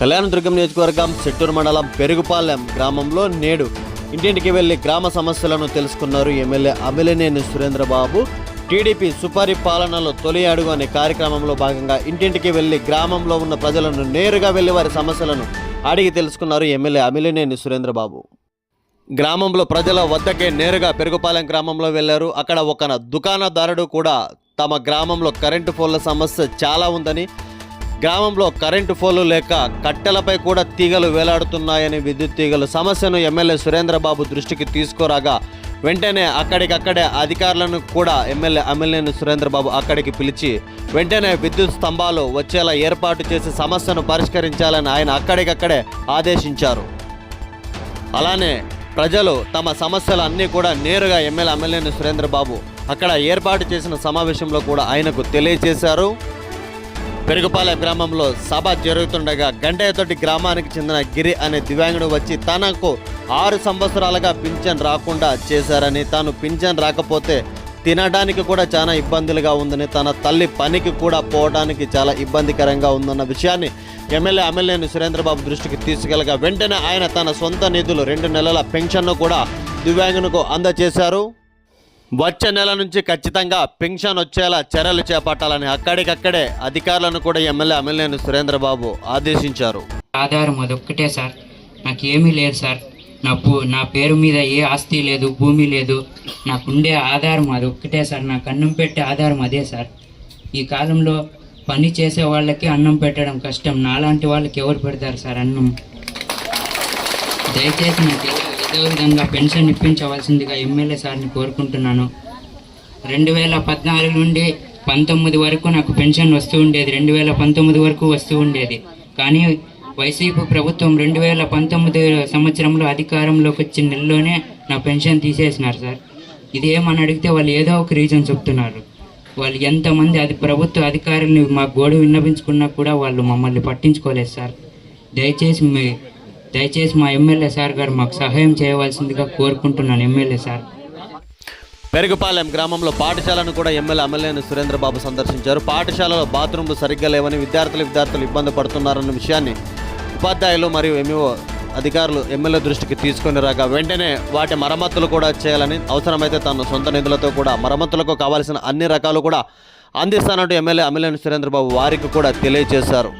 కళ్యాణదుర్గం నియోజకవర్గం చెట్టూరు మండలం పెరుగుపాలెం గ్రామంలో నేడు ఇంటింటికి వెళ్ళి గ్రామ సమస్యలను తెలుసుకున్నారు ఎమ్మెల్యే అమిలినేని సురేంద్రబాబు. టీడీపీ సుపరిపాలనలో తొలి అడుగు అనే కార్యక్రమంలో భాగంగా ఇంటింటికి వెళ్ళి గ్రామంలో ఉన్న ప్రజలను నేరుగా వెళ్ళి వారి సమస్యలను అడిగి తెలుసుకున్నారు ఎమ్మెల్యే అమిలినేని సురేంద్రబాబు. గ్రామంలో ప్రజల వద్దకే నేరుగా పెరుగుపాలెం గ్రామంలో వెళ్ళారు అక్కడ ఒక దుకాణదారుడు కూడా తమ గ్రామంలో కరెంటు పోల్ల సమస్య చాలా ఉందని గ్రామంలో కరెంటు పోలు లేక కట్టెలపై కూడా తీగలు వేలాడుతున్నాయని విద్యుత్ తీగలు సమస్యను ఎమ్మెల్యే సురేంద్రబాబు దృష్టికి తీసుకురాగా వెంటనే అక్కడికక్కడే అధికారులను కూడా ఎమ్మెల్యే అమ్మెల్యేని సురేంద్రబాబు అక్కడికి పిలిచి వెంటనే విద్యుత్ స్తంభాలు వచ్చేలా ఏర్పాటు చేసి సమస్యను పరిష్కరించాలని ఆయన అక్కడికక్కడే ఆదేశించారు. అలానే ప్రజలు తమ సమస్యలు అన్నీ కూడా నేరుగా ఎమ్మెల్యే ఎమ్మెల్యేని సురేంద్రబాబు అక్కడ ఏర్పాటు చేసిన సమావేశంలో కూడా ఆయనకు తెలియజేశారు. పెరుగుపాలెం గ్రామంలో సభ జరుగుతుండగా గంటయ్యతోటి గ్రామానికి చెందిన గిరి అనే దివ్యాంగుడు వచ్చి తనకు ఆరు సంవత్సరాలుగా పింఛన్ రాకుండా చేశారని తాను పింఛన్ రాకపోతే తినడానికి కూడా చాలా ఇబ్బందులుగా ఉందని తన తల్లి పనికి కూడా పోవడానికి చాలా ఇబ్బందికరంగా ఉందన్న విషయాన్ని ఎమ్మెల్యే ఎమ్మెల్యేను సురేంద్రబాబు దృష్టికి తీసుకెళ్ళగా వెంటనే ఆయన తన సొంత నిధులు రెండు నెలల పెన్షన్ను కూడా దివ్యాంగునకు అందజేశారు. వచ్చే నెల నుంచి ఖచ్చితంగా పెన్షన్ వచ్చేలా చర్యలు చేపట్టాలని అక్కడికక్కడే అధికారులను కూడా ఎమ్మెల్యే ఎమ్మెల్యేని సురేంద్రబాబు ఆదేశించారు. ఆధారం అదొక్కటే సార్. నాకు ఏమీ లేదు సార్. నా భూ నా పేరు మీద ఏ ఆస్తి లేదు భూమి లేదు. నాకుండే ఆధారం అదొక్కటే సార్. నాకు అన్నం పెట్టే ఆధారం అదే సార్. ఈ కాలంలో పని చేసే వాళ్ళకి అన్నం పెట్టడం కష్టం. నాలాంటి వాళ్ళకి ఎవరు పెడతారు సార్ అన్నం? దయచేసి నాకు ఏదో విధంగా పెన్షన్ ఇప్పించవలసిందిగా ఎమ్మెల్యే సార్ని కోరుకుంటున్నాను. రెండు వేల పద్నాలుగు నుండి పంతొమ్మిది వరకు నాకు పెన్షన్ వస్తూ ఉండేది. రెండు వేల పంతొమ్మిది వరకు వస్తూ ఉండేది. కానీ వైసీపీ ప్రభుత్వం రెండు వేల పంతొమ్మిది సంవత్సరంలో అధికారంలోకి వచ్చిన నెలలోనే నా పెన్షన్ తీసేసినారు సార్. ఇదేమని అడిగితే వాళ్ళు ఏదో ఒక రీజన్ చెప్తున్నారు. వాళ్ళు ఎంతమంది అది ప్రభుత్వ అధికారుల్ని మా గోడు విన్నపించుకున్నా కూడా వాళ్ళు మమ్మల్ని పట్టించుకోలేదు సార్. దయచేసి మీ దయచేసి మా ఎమ్మెల్యే సార్ గారు మాకు సహాయం చేయవలసిందిగా కోరుకుంటున్నాను ఎమ్మెల్యే సార్. పెరుగుపాలెం గ్రామంలో పాఠశాలను కూడా ఎమ్మెల్యే ఎమ్మెల్యేని సురేంద్రబాబు సందర్శించారు. పాఠశాలలో బాత్రూంలు సరిగ్గా లేవని విద్యార్థులు విద్యార్థులు ఇబ్బంది పడుతున్నారన్న విషయాన్ని ఉపాధ్యాయులు మరియు ఎంఈఓ అధికారులు ఎమ్మెల్యే దృష్టికి తీసుకొని రాగా వెంటనే వాటి మరమ్మతులు కూడా చేయాలని అవసరమైతే తన సొంత నిధులతో కూడా మరమ్మతులకు కావాల్సిన అన్ని రకాలు కూడా అందిస్తానంటూ ఎమ్మెల్యే ఎమ్మెల్యేని సురేంద్రబాబు వారికి కూడా తెలియజేశారు.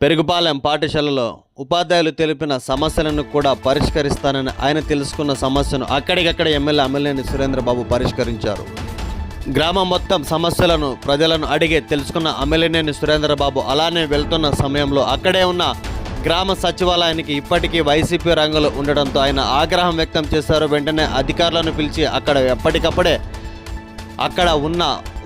పెరుగుపాలెం పాఠశాలలో ఉపాధ్యాయులు తెలిపిన సమస్యలను కూడా పరిష్కరిస్తానని ఆయన తెలుసుకున్న సమస్యను అక్కడికక్కడ ఎమ్మెల్యే ఎమ్మెల్యేని సురేంద్రబాబు పరిష్కరించారు. గ్రామం మొత్తం సమస్యలను ప్రజలను అడిగి తెలుసుకున్న ఎమ్మెల్యేనేని సురేంద్రబాబు అలానే వెళ్తున్న సమయంలో అక్కడే ఉన్న గ్రామ సచివాలయానికి ఇప్పటికీ వైసీపీ రంగులు ఉండడంతో ఆయన ఆగ్రహం వ్యక్తం చేశారు. వెంటనే అధికారులను పిలిచి అక్కడ ఎప్పటికప్పుడే అక్కడ ఉన్న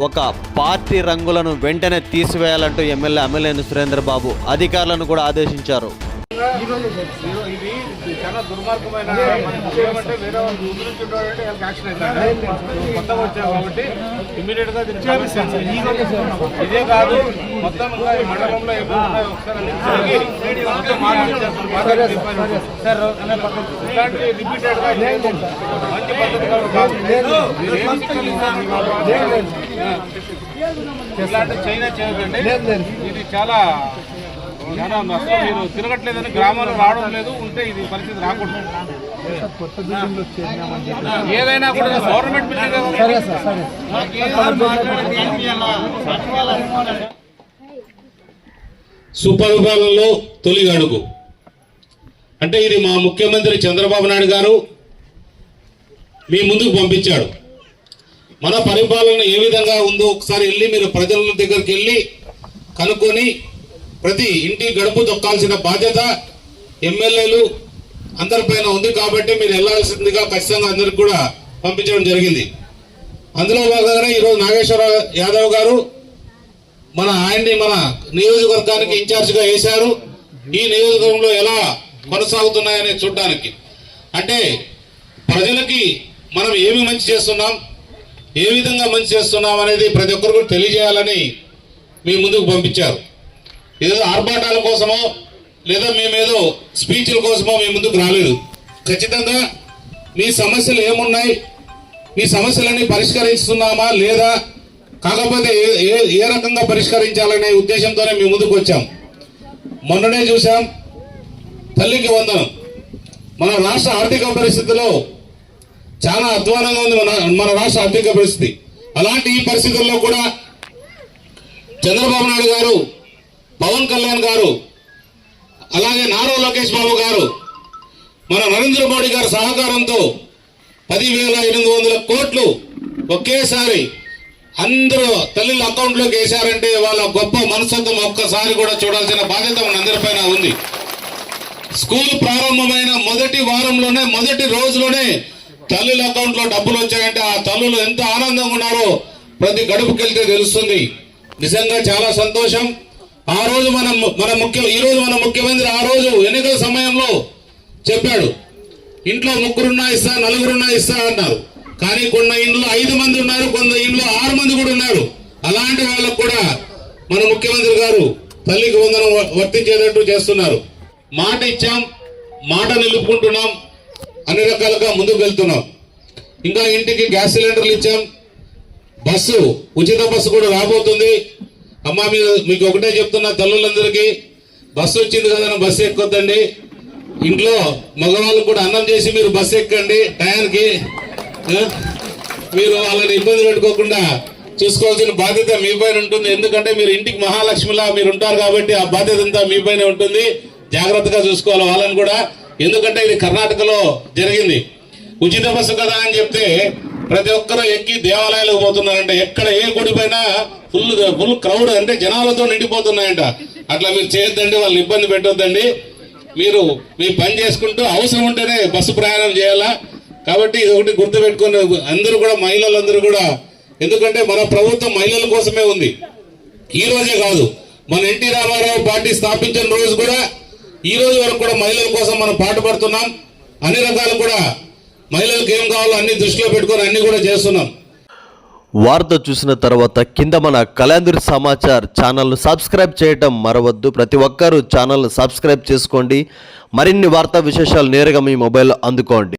ఒక పార్టీ రంగులను వెంటనే తీసివేయాలంటూ ఎమ్మెల్యే ఎమ్మెల్యేని సురేంద్రబాబు అధికారులను కూడా ఆదేశించారు. ఇది చాలా దుర్మార్గమైన అంటే వేరే వాళ్ళు వాళ్ళకి యాక్షన్ అవుతుంది కొత్తగా వచ్చాం కాబట్టి ఇమీడియట్గా ఇదే కాదు మొత్తం మండలంలో ఒకసారి. ఇలాంటి రిపీటెడ్గా మంచి పద్ధతి కాదు. చైనా చేయదండి ఇది చాలా మీరు తిరగట్లేదని గ్రామాల్లో రావడం లేదు ఉంటే ఇది పరిస్థితి రాకూడదు. ఏదైనా కూడా గవర్నమెంట్ సుపరిపాలనలో తొలి అడుగు. అంటే ఇది మా ముఖ్యమంత్రి చంద్రబాబు నాయుడు గారు మీ ముందుకు పంపించాడు. మన పరిపాలన ఏ విధంగా ఉందో ఒకసారి వెళ్ళి మీరు ప్రజల దగ్గరికి వెళ్ళి కనుక్కొని ప్రతి ఇంటి గడుపు తొక్కాల్సిన బాధ్యత ఎమ్మెల్యేలు అందరిపైన ఉంది కాబట్టి మీరు వెళ్ళాల్సిందిగా ఖచ్చితంగా అందరికి కూడా పంపించడం జరిగింది. అందులో భాగంగానే ఈరోజు నాగేశ్వర యాదవ్ గారు మన ఆయన్ని మన నియోజకవర్గానికి ఇన్ఛార్జిగా వేశారు. ఈ నియోజకవర్గంలో ఎలా కొనసాగుతున్నాయని చూడడానికి. అంటే ప్రజలకి మనం ఏమి మంచి చేస్తున్నాం ఏ విధంగా మంచి చేస్తున్నాం అనేది ప్రతి ఒక్కరు తెలియజేయాలని మీ ముందుకు పంపించారు. ఏదో ఆర్భాటాల కోసమో లేదా మేమేదో స్పీచ్ల కోసమో మీ ముందుకు రాలేదు. ఖచ్చితంగా మీ సమస్యలు ఏమున్నాయి? మీ సమస్యలన్నీ పరిష్కరిస్తున్నామా లేదా? కాకపోతే ఏ ఏ ఏ రకంగా పరిష్కరించాలనే ఉద్దేశంతోనే మీ ముందుకు వచ్చాం. మొన్ననే చూసాం తల్లికి వందనం. మన రాష్ట్ర ఆర్థిక పరిస్థితిలో చాలా అధ్వానంగా ఉంది మన మన రాష్ట్ర ఆర్థిక పరిస్థితి. అలాంటి ఈ పరిస్థితుల్లో కూడా చంద్రబాబు నాయుడు గారు పవన్ కళ్యాణ్ గారు అలాగే నారా లోకేష్ బాబు గారు మన నరేంద్ర మోడీ గారి సహకారంతో పదివేల ఎనిమిది వందల కోట్లు ఒకేసారి అందరూ తల్లిల అకౌంట్లోకి వేశారంటే వాళ్ళ గొప్ప మనస్తత్వం ఒక్కసారి కూడా చూడాల్సిన బాధ్యత మన అందరిపైన ఉంది. స్కూల్ ప్రారంభమైన మొదటి వారంలోనే మొదటి రోజులోనే తల్లుల అకౌంట్లో డబ్బులు వచ్చాయంటే ఆ తల్లులు ఎంత ఆనందంగా ఉన్నారో ప్రతి గడుపుకెళ్తే తెలుస్తుంది. నిజంగా చాలా సంతోషం. ఆ రోజు మనం మన ముఖ్య ఈ రోజు మన ముఖ్యమంత్రి ఆ రోజు ఎన్నికల సమయంలో చెప్పాడు. ఇంట్లో ముగ్గురున్నా ఇస్తా నలుగురున్నా ఇస్తా అన్నారు. కానీ కొన్ని ఇంట్లో ఐదు మంది ఉన్నారు కొంత ఇంట్లో ఆరు మంది కూడా ఉన్నారు. అలాంటి వాళ్ళకు కూడా మన ముఖ్యమంత్రి గారు తల్లికి వందనం వ- వర్తించేటట్టు చేస్తున్నారు. మాట ఇచ్చాం మాట నిలుపుకుంటున్నాం అన్ని రకాలుగా ముందుకు వెళ్తున్నాం. ఇంకా ఇంటికి గ్యాస్ సిలిండర్లు ఇచ్చాం. బస్సు ఉచిత బస్సు కూడా రాబోతుంది. అమ్మ మీరు మీకు ఒకటే చెప్తున్నా తల్లులందరికీ బస్సు వచ్చింది కదా బస్సు ఎక్కొద్దండి. ఇంట్లో మగవాళ్ళు కూడా అన్నం చేసి మీరు బస్సు ఎక్కండి టయానికి మీరు వాళ్ళని ఇబ్బంది పెట్టుకోకుండా చూసుకోవాల్సిన బాధ్యత మీ పైన ఉంటుంది. ఎందుకంటే మీరు ఇంటికి మహాలక్ష్మిలా మీరు ఉంటారు కాబట్టి ఆ బాధ్యత అంతా మీ పైన ఉంటుంది. జాగ్రత్తగా చూసుకోవాలి వాళ్ళని కూడా. ఎందుకంటే ఇది కర్ణాటకలో జరిగింది. ఉచిత బస్సు కదా అని చెప్తే ప్రతి ఒక్కరు ఎక్కి దేవాలయాలకు పోతున్నారంటే. ఎక్కడ ఏ గుడి పైన ఫుల్ ఫుల్ క్రౌడ్ అంటే జనాలతో నిండిపోతున్నాయంట. అట్లా మీరు చేయొద్దండి వాళ్ళని ఇబ్బంది పెట్టొద్దండి. మీరు మీ పని చేసుకుంటూ అవసరం ఉంటేనే బస్సు ప్రయాణం చేయాలా? కాబట్టి ఇది ఒకటి గుర్తు పెట్టుకుని అందరూ కూడా మహిళలందరూ కూడా ఎందుకంటే మన ప్రభుత్వం మహిళల కోసమే ఉంది. ఈ రోజే కాదు మన ఎన్టీ రామారావు పార్టీ స్థాపించిన రోజు కూడా ఈ రోజు వరకు కూడా మహిళల కోసం మనం పాటుపడుతున్నాం. అన్ని రకాలు కూడా మహిళలకు ఏం కావాలో అన్ని దృష్టిలో పెట్టుకొని అన్ని కూడా చేస్తున్నాం. వార్త చూసిన తర్వాత కింద మన కలాందరి సమాచార్ ఛానల్ను సబ్స్క్రైబ్ చేయటం మరవద్దు. ప్రతి ఒక్కరూ ఛానల్ను సబ్స్క్రైబ్ చేసుకోండి. మరిన్ని వార్తా విశేషాలు నేరుగా మీ మొబైల్లో అందుకోండి.